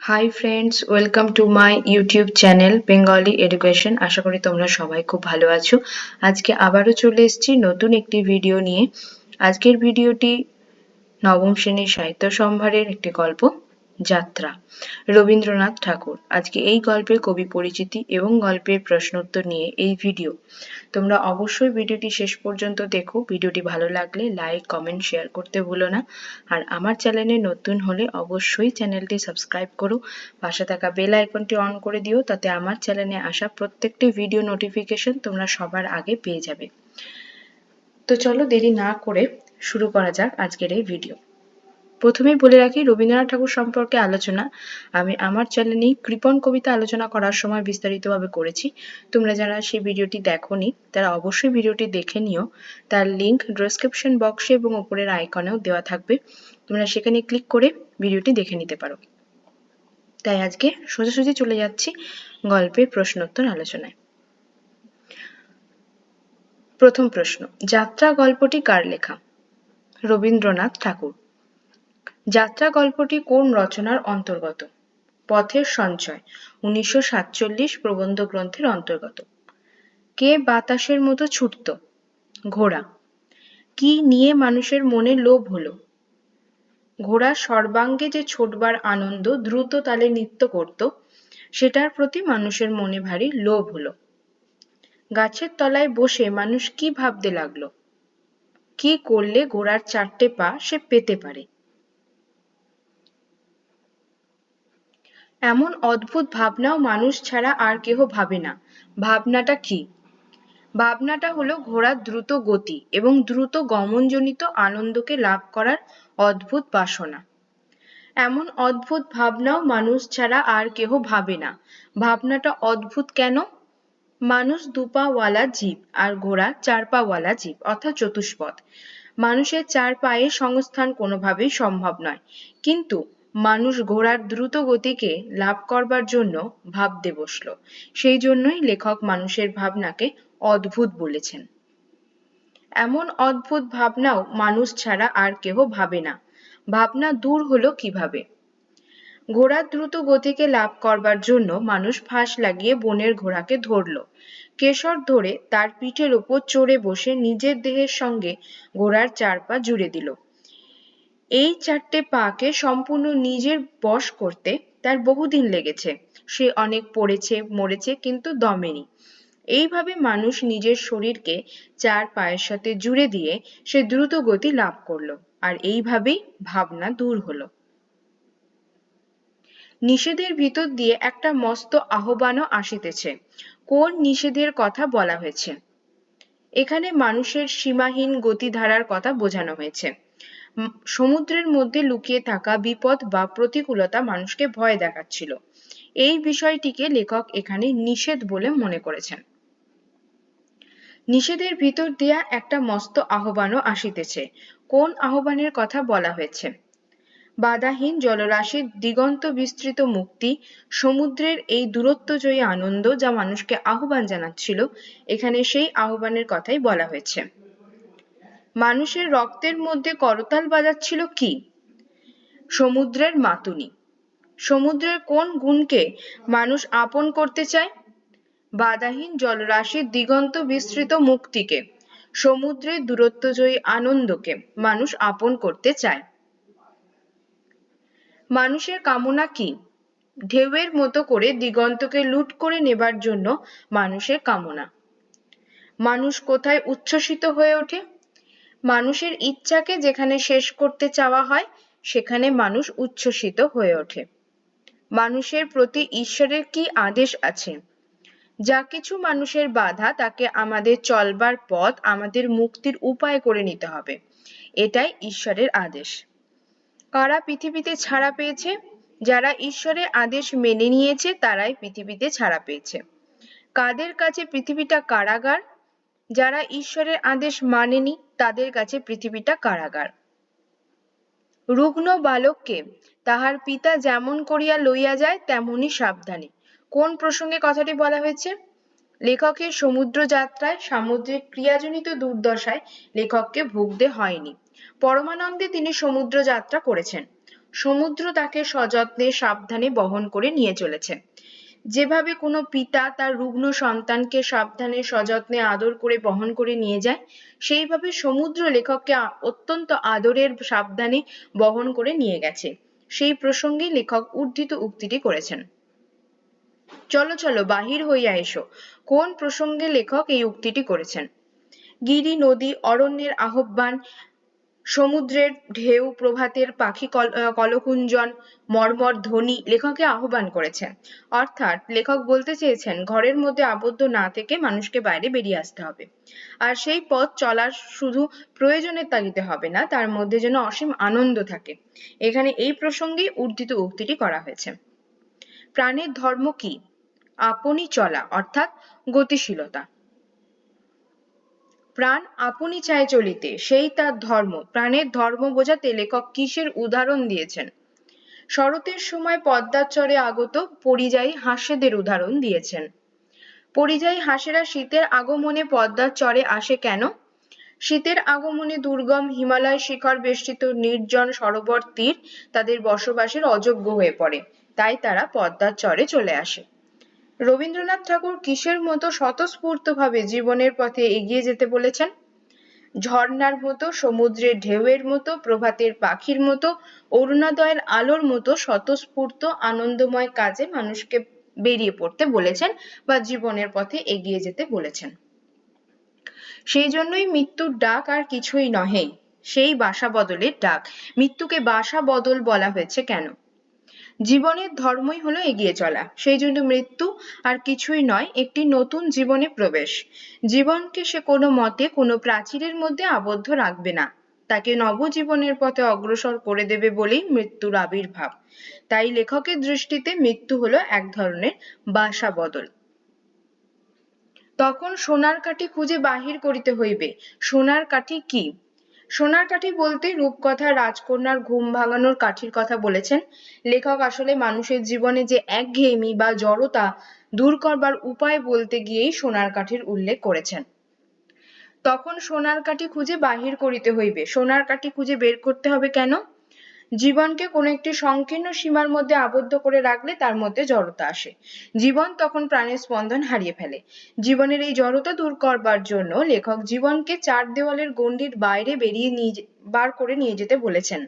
Hi friends welcome to my YouTube channel Bengali education আশা করি তোমরা সবাই খুব ভালো আছো। আজকে আবারও চলে এসেছি নতুন একটি ভিডিও নিয়ে। আজকের ভিডিওটি নবম শ্রেণির সাহিত্য সম্ভারের একটি গল্প। যাত্রা। রবীন্দ্রনাথ ঠাকুর, আজকে এই গল্পের কবি পরিচিতি এবং গল্পের প্রশ্নোত্তর নিয়ে এই ভিডিও। তোমরা অবশ্যই ভিডিওটি শেষ পর্যন্ত দেখো। ভিডিওটি ভালো লাগলে লাইক, কমেন্ট, শেয়ার করতে ভুলো না। আর আমার চ্যানেলে নতুন হলে অবশ্যই চ্যানেলটি সাবস্ক্রাইব করো। পাশে থাকা বেল আইকনটি অন করে দিও, তাতে আমার চ্যানেলে আসা প্রত্যেকটি ভিডিও নোটিফিকেশন তোমরা সবার আগে পেয়ে যাবে। তো চলো দেরি না করে শুরু করা যাক আজকের এই ভিডিও। প্রথমেই বলে রাখি, রবীন্দ্রনাথ ঠাকুর সম্পর্কে আলোচনা। আমি আমার চ্যানেলে কৃপণ কবিতা আলোচনা করার সময় বিস্তারিতভাবে করেছি। তোমরা যারা সেই ভিডিওটি দেখোনি, তারা অবশ্যই ভিডিওটি দেখে নিও। তার লিংক ডেসক্রিপশন বক্সে এবং উপরের আইকনেও দেওয়া থাকবে। তোমরা সেখানে ক্লিক করে ভিডিওটি দেখে নিতে পারো। তাই আজকে সোজাসুজি চলে যাচ্ছি গল্পের প্রশ্নোত্তর আলোচনায়। প্রথম প্রশ্ন, যাত্রা গল্পটি কার লেখা? রবীন্দ্রনাথ ঠাকুর। যাত্রা গল্পটি কোন রচনার অন্তর্গত? পথের সঞ্চয়, উনিশশো সাতচল্লিশ প্রবন্ধ গ্রন্থের অন্তর্গত। কে বাতাসের মতো ছুটত? ঘোড়া। কি নিয়ে মানুষের মনে লোভ হলো? ঘোড়ার সর্বাঙ্গে যে ছোটবার আনন্দ দ্রুত তালে নৃত্য করত, সেটার প্রতি মানুষের মনে ভারী লোভ হলো। গাছের তলায় বসে মানুষ কি ভাবতে লাগল? কি করলে ঘোড়ার চারটে পা সে পেতে পারে? এমন অদ্ভুত ভাবনাও মানুষ ছাড়া আর কেহ ভাবে না। ভাবনাটা কি? ভাবনাটা হলো ঘোড়ার দ্রুত গতি এবং দ্রুত গমনজনিত আনন্দকে লাভ করার অদ্ভুত বাসনা। এমন অদ্ভুত ভাবনাও মানুষ ছাড়া আর কেহ ভাবে না। ভাবনাটা অদ্ভুত কেন? মানুষ দুপাওয়ালা জীব আর ঘোড়া চার পাওয়ালা জীব, অর্থাৎ চতুষ্পদ। মানুষের চার পায়ে সংস্থান কোনোভাবেই সম্ভব নয়। কিন্তু মানুষ ঘোড়ার দ্রুত গতিকে লাভ করবার জন্য ভাবতে বসল। সেই জন্যই লেখক মানুষের ভাবনাকে অদ্ভুত বলেছেন। এমন অদ্ভুত ভাবনাও মানুষ ছাড়া আর কেহ ভাবে না। ভাবনা দূর হলো কীভাবে? ঘোড়ার দ্রুত গতিকে লাভ করবার জন্য মানুষ ফাঁস লাগিয়ে বনের ঘোড়াকে ধরল। কেশর ধরে তার পিঠের ওপর চড়ে বসে নিজের দেহের সঙ্গে ঘোড়ার চার পা জুড়ে দিল। এই চারটে পাকে সম্পূর্ণ নিজের বশ করতে তার বহুদিন লেগেছে। সে অনেক পড়েছে, মরেছে, কিন্তু দমেনি। এইভাবে মানুষ নিজের শরীরকে চার পায়ের সাথে জুড়ে দিয়ে সে দ্রুত গতি লাভ করল আর এইভাবেই ভাবনা দূর হলো। নিষেধের ভিতর দিয়ে একটা মস্ত আহ্বানও আসিতেছে। কোন নিষেধের কথা বলা হয়েছে? এখানে মানুষের সীমাহীন গতিধারার কথা বোঝানো হয়েছে। সমুদ্রের মধ্যে লুকিয়ে থাকা বিপদ বা প্রতিকূলতা মানুষকে ভয় দেখাচ্ছিল। এই বিষয়টিকে লেখক এখানে নিষেধ বলে মনে করেছেন। নিষেধের ভিতর দিয়া একটা মস্ত আহ্বানও আসিতেছে। কোন আহ্বানের কথা বলা হয়েছে? বাধাহীন জলরাশির দিগন্ত বিস্তৃত মুক্তি, সমুদ্রের এই দূরত্বজয়ী আনন্দ যা মানুষকে আহ্বান জানাচ্ছিল, এখানে সেই আহ্বানের কথাই বলা হয়েছে। মানুষের রক্তের মধ্যে করতাল বাজাচ্ছিল কি? সমুদ্রের মাতুনি। সমুদ্রের কোন গুণকে মানুষ আপন করতে চায়? বাধাহীন জলরাশির দিগন্ত বিস্তৃত মুক্তিকে, সমুদ্রের দূরত্ব জয়ী আনন্দকে মানুষ আপন করতে চায়। মানুষের কামনা কি? ঢেউয়ের মতো করে দিগন্তকে লুট করে নেবার জন্য মানুষের কামনা। মানুষ কোথায় উচ্ছ্বসিত হয়ে ওঠে? মানুষের ইচ্ছাকে যেখানে শেষ করতে চাওয়া হয়, সেখানে মানুষ উচ্ছ্বসিত হয়ে ওঠে। মানুষের প্রতি ঈশ্বরের কি আদেশ আছে? যা কিছু মানুষের বাধা, তাকে আমাদের চলবার পথ, আমাদের মুক্তির উপায় করে নিতে হবে। এটাই ঈশ্বরের আদেশ। কারা পৃথিবীতে ছাড়া পেয়েছে? যারা ঈশ্বরের আদেশ মেনে নিয়েছে, তারাই পৃথিবীতে ছাড়া পেয়েছে। কাদের কাছে পৃথিবীটা কারাগার? যারা ঈশ্বরের আদেশ মানেনি, তাদের কাছে পৃথিবীটা কারাগার। রুগ্ন বালককে তাহার পিতা যেমন করিয়া লইয়া যায়, তেমনি সাবধানে। কোন প্রসঙ্গে কথাটি বলা হয়েছে? লেখকের সমুদ্র যাত্রায় সামুদ্রিক ক্রিয়াজনিত দুর্দশায় লেখককে ভুগতে হয়নি। পরমানন্দে তিনি সমুদ্র যাত্রা করেছেন। সমুদ্র তাকে সযত্নে, সাবধানে বহন করে নিয়ে চলেছে যেভাবে কোনো পিতা তার রুগ্ন সন্তানকে সাবধানে, সযত্নে, আদর করে বহন করে নিয়ে যায়, সেইভাবে সমুদ্র লেখককে অত্যন্ত আদরের সাবধানে বহন করে নিয়ে গেছে। সেই প্রসঙ্গে লেখক উদ্ধৃত উক্তিটি করেছেন। চলো চলো, বাহির হইয়া এসো। কোন প্রসঙ্গে লেখক এই উক্তিটি করেছেন? গিরি নদী, অরণ্যের আহ্বান সমুদ্রের ঢেউ, প্রভাতের পাখি কলকুঞ্জন, মর্মর ধ্বনি লেখককে আহ্বান করেছেন। অর্থাৎ লেখক বলতে চেয়েছেন, ঘরের মধ্যে আবদ্ধ না থেকে মানুষকে বাইরে বেরিয়ে আসতে হবে। আর সেই পথ চলার শুধু প্রয়োজনের তাগিদে হবে না, তার মধ্যে যেন অসীম আনন্দ থাকে। এখানে এই প্রসঙ্গেই উদ্ধৃত উক্তিটি করা হয়েছে। প্রাণের ধর্ম কি? আপনি চলা, অর্থাৎ গতিশীলতা। প্রাণ আপনি চায় চলিতে, সেই তার ধর্ম। প্রাণের ধর্ম বোঝাতে লেখক কিসের উদাহরণ দিয়েছেন? শরতের সময় পদ্মার চরে আগত পরিযায়ী হাঁসেদের উদাহরণ দিয়েছেন। পরিযায়ী হাঁসেরা শীতের আগমনে পদ্মার চরে আসে কেন? শীতের আগমনে দুর্গম হিমালয় শিখর বেষ্টিত নির্জন সরোবর তীর তাদের বসবাসের অযোগ্য হয়ে পড়ে। তাই তারা পদ্মার চরে চলে আসে। রবীন্দ্রনাথ ঠাকুর কিসের মতো স্বতঃস্ফূর্তভাবে জীবনের পথে এগিয়ে যেতে বলেছেন? ঝর্ণার মতো, সমুদ্রের ঢেউয়ের মতো, প্রভাতের পাখির মতো, অরুণোদয়ের আলোর মতো স্বতঃস্ফূর্ত, আনন্দময় কাজে মানুষকে বেরিয়ে পড়তে বলেছেন বা জীবনের পথে এগিয়ে যেতে বলেছেন। সেই জন্যই মৃত্যুর ডাক আর কিছুই নহে, সেই বাসা বদলের ডাক। মৃত্যুকে বাসা বদল বলা হয়েছে কেন? জীবনের ধর্মই হলো এগিয়ে চলা। সেই জন্য মৃত্যু আর কিছুই নয়, একটি নতুন জীবনে প্রবেশ। জীবনকে সে কোনো মতে কোনো প্রাচীরের মধ্যে আবদ্ধ রাখবে না। তাকে নবজীবনের পথে অগ্রসর করে দেবে বলেই মৃত্যুর আবির্ভাব। তাই লেখকের দৃষ্টিতে মৃত্যু হলো এক ধরনের বাসা বদল। তখন সোনার কাঠি খুঁজে বাহির করিতে হইবে। সোনার কাঠি কি? সোনার কাঠি বলতে রূপকথা, রাজকন্যার ঘুম ভাঙানোর কাঠির কথা বলেছেন। লেখক আসলে মানুষের জীবনে যে একঘেয়েমি বা জড়তা দূর করবার উপায় বলতে গিয়েই সোনার কাঠির উল্লেখ করেছেন। তখন সোনার কাঠি খুঁজে বাহির করিতে হইবে। সোনার কাঠি খুঁজে বের করতে হবে কেন? জীবনকে কোনো একটি সংকীর্ণ সীমার মধ্যে আবদ্ধ করে রাখলে তার মধ্যে জড়তা আসে। জীবন তখন প্রাণের স্পন্দন হারিয়ে ফেলে। জীবনের এই জড়তা দূর করবার জন্য লেখক জীবনকে চার দেওয়ালের গণ্ডির বাইরে বেরিয়ে নিয়ে বার করে নিয়ে যেতে বলেছেন।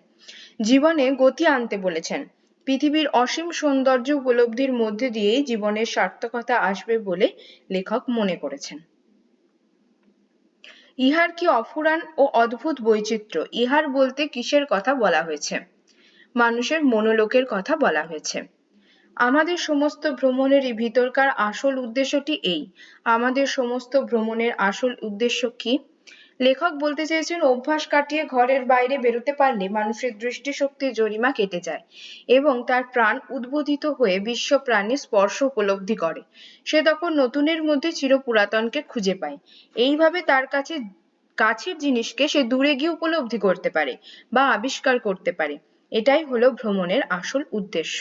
জীবনে গতি আনতে বলেছেন। পৃথিবীর অসীম সৌন্দর্য উপলব্ধির মধ্যে দিয়েই জীবনের সার্থকতা আসবে বলে লেখক মনে করেছেন। ইহার কি অফুরান ও অদ্ভুত বৈচিত্র্য? ইহার বলতে কিসের কথা বলা হয়েছে? মানুষের মনোলোকের কথা বলা হয়েছে। আমাদের সমস্ত ভ্রমণের ভিতরকার আসল উদ্দেশ্যটি এই। আমাদের সমস্ত ভ্রমণের আসল উদ্দেশ্য কি? লেখক বলতে চেয়েছেন, অভ্যাস কাটিয়ে ঘরের বাইরে বেরোতে পারলে মানুষের দৃষ্টিশক্তির জরিমা কেটে যায় এবং তার প্রাণ উদ্বোধিত হয়ে বিশ্ব প্রাণীর স্পর্শ উপলব্ধি করে। সে তখন নতুনের মধ্যে চির পুরাতনকে খুঁজে পায়। এইভাবে তার কাছে, কাছের জিনিসকে সে দূরে গিয়ে উপলব্ধি করতে পারে বা আবিষ্কার করতে পারে। এটাই হলো ভ্রমণের আসল উদ্দেশ্য।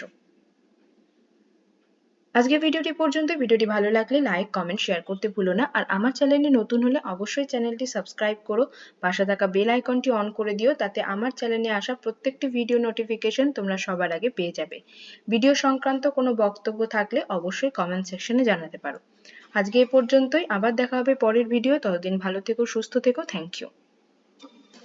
আজকে ভিডিওটি পর্যন্ত ভিডিওটি ভালো লাগলে লাইক কমেন্ট শেয়ার করতে ভুলো না। আর আমার চ্যানেলে নতুন হলে অবশ্যই চ্যানেলটি সাবস্ক্রাইব করো। পাশে থাকা বেল আইকনটি অন করে দিও, তাতে আমার চ্যানেলে আসা প্রত্যেকটি ভিডিও নোটিফিকেশন তোমরা সবার আগে পেয়ে যাবে। ভিডিও সংক্রান্ত কোনো বক্তব্য থাকলে অবশ্যই কমেন্ট সেকশনে জানাতে পারো। আজকে এ পর্যন্তই। আবার দেখা হবে পরের ভিডিও ততদিন ভালো থেকো, সুস্থ থেকো। Thank you